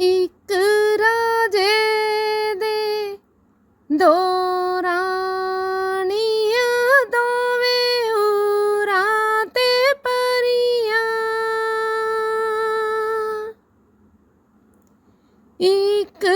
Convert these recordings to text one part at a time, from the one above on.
ਇੱਕ ਰਾਜੇ ਦੇ ਦੋ ਰਾਣੀਆਂ ਦੋਵੇਂ ਹੂਰਾ ਤੇ ਪਰੀਆਂ। ਇੱਕ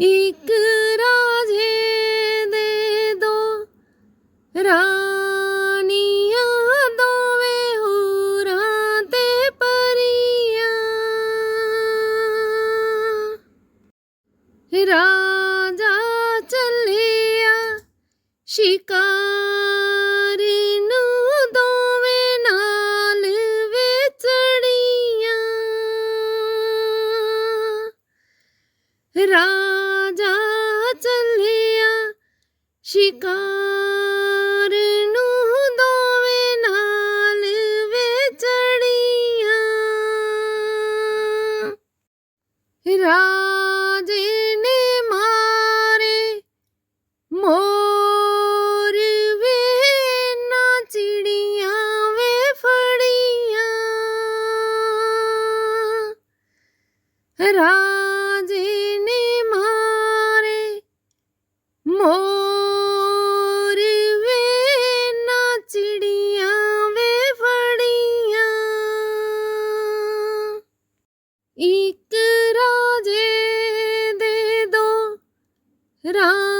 ਇੱਕ ਰਾਜੇ ਦੇ ਦੋ ਰਾਣੀਆਂ ਦੋਵੇਂ ਹੂਰਾਂ ਤੇ ਪਰੀਆਂ ਰਾਜਾ ਚੱਲਿਆ ਸ਼ਿਕਾਰ ਸ਼ਿਕਾਰ ਨੂੰ ਦੋਵੇਂ ਨਾਲ ਵੇਚੜੀਆਂ। ਰਾਜੇ ਨੇ ਮਾਰੇ ਮੋਰ ਚਿੜੀਆਂ ਵੇ ਫੜੀਆਂ। ਰਾ ਇੱਕ ਰਾਜੇ ਦੇ ਦੋ ਰਾ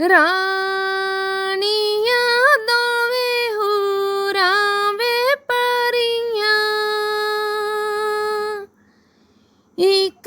ਰਾਣੀਆਂ ਦੋਵੇਂ ਹੂਰਾਂ ਵੇ ਪਰੀਆਂ। ਇੱਕ